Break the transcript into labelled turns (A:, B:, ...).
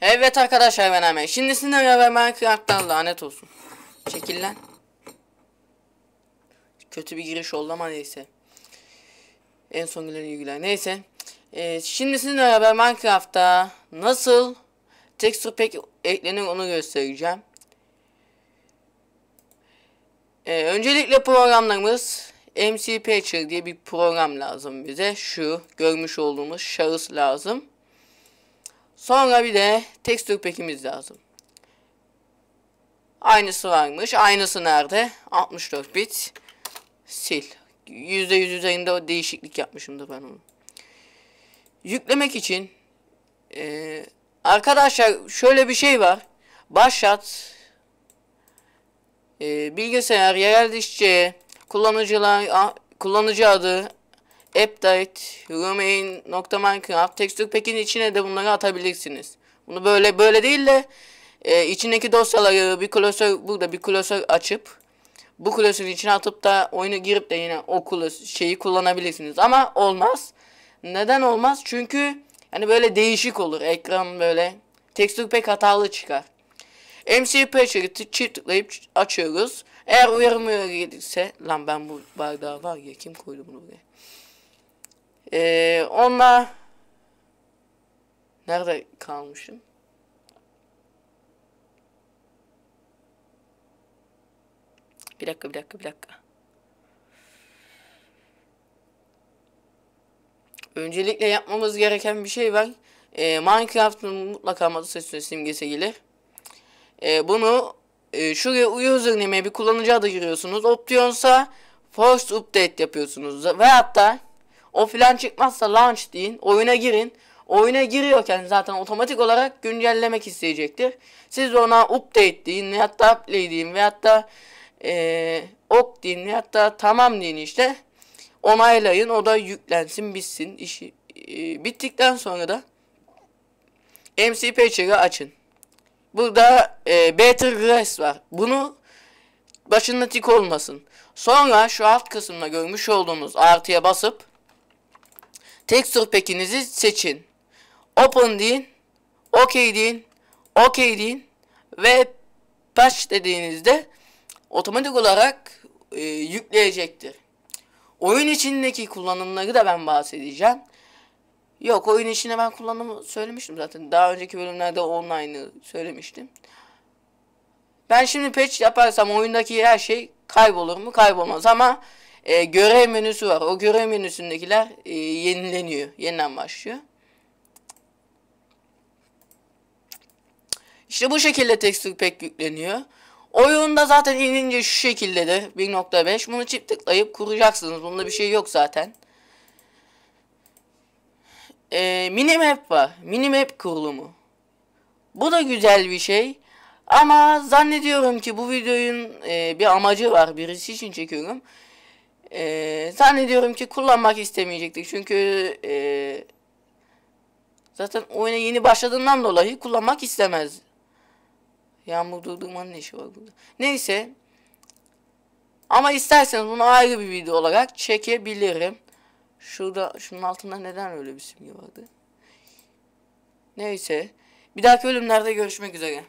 A: Evet arkadaşlar ben Ahmet. Şimdi sizinle beraber Minecraft'tan lanet olsun. Çekil. Kötü bir giriş oldu ama neyse. En son gülen ilgiler. Neyse. Ee, şimdi sizinle beraber Minecraft'ta nasıl texture pack eklenir onu göstereceğim. Ee, öncelikle programlarımız MC Patcher diye bir program lazım bize. Şu görmüş olduğumuz şahıs lazım. Sonra bir de texture pack'imiz lazım. Aynısı varmış. Aynısı nerede? 64 bit. Sil. %100 üzerinde o değişiklik yapmışımdır ben onu. Yüklemek için ee, arkadaşlar şöyle bir şey var. Başlat e, bilgisayar yerel dişçi kullanıcılar kullanıcı adı update remain.minecraft texture pack'in içine de bunları atabilirsiniz. Bunu böyle böyle değil de e, içindeki dosyaları bir klasör burada bir klasör açıp bu klasörün içine atıp da oyunu girip de yine o klasör şeyi kullanabilirsiniz ama olmaz. Neden olmaz? Çünkü hani böyle değişik olur. Ekran böyle texture pack hatalı çıkar. MC Patcher'ı çift tıklayıp açıyoruz. Eğer uyarı gelirse lan ben bu bardağı var ya kim koydu bunu buraya? Ee, onunla nerede kalmışım? Bir dakika bir dakika bir dakika. Öncelikle yapmamız gereken bir şey var. Ee, Minecraft'ın mutlaka masa simgesi gelir. Ee, bunu e, şuraya username bir kullanıcı adı giriyorsunuz. Optiyonsa force update yapıyorsunuz. Ve hatta o filan çıkmazsa launch deyin. Oyuna girin. Oyuna giriyorken zaten otomatik olarak güncellemek isteyecektir. Siz ona update deyin veyahut da play deyin veyahut da e, ok deyin veyahut da tamam deyin işte. Onaylayın o da yüklensin bitsin. işi e, bittikten sonra da MC Patcher'ı açın. Burada e, Better Grass var. Bunu başında tik olmasın. Sonra şu alt kısımda görmüş olduğunuz artıya basıp texture pack'inizi seçin. Open deyin. OK deyin. OK deyin. Ve patch dediğinizde otomatik olarak e, yükleyecektir. Oyun içindeki kullanımları da ben bahsedeceğim. Yok oyun içinde ben kullanımı söylemiştim zaten. Daha önceki bölümlerde online'ı söylemiştim. Ben şimdi patch yaparsam oyundaki her şey kaybolur mu? Kaybolmaz ama e, görev menüsü var. O görev menüsündekiler e, yenileniyor. Yeniden başlıyor. İşte bu şekilde texture pack yükleniyor. Oyunda zaten inince şu şekilde de 1.5 bunu çift tıklayıp kuracaksınız. Bunda bir şey yok zaten. Ee, minimap var. Minimap kurulumu. Bu da güzel bir şey. Ama zannediyorum ki bu videonun e, bir amacı var. Birisi için çekiyorum. E, zannediyorum ki kullanmak istemeyecektik. Çünkü e, zaten oyuna yeni başladığından dolayı kullanmak istemez. Yağmur durdurmanın işi var burada. Neyse. Ama isterseniz bunu ayrı bir video olarak çekebilirim. Şurada şunun altında neden öyle bir simge vardı? Neyse. Bir dahaki bölümlerde görüşmek üzere.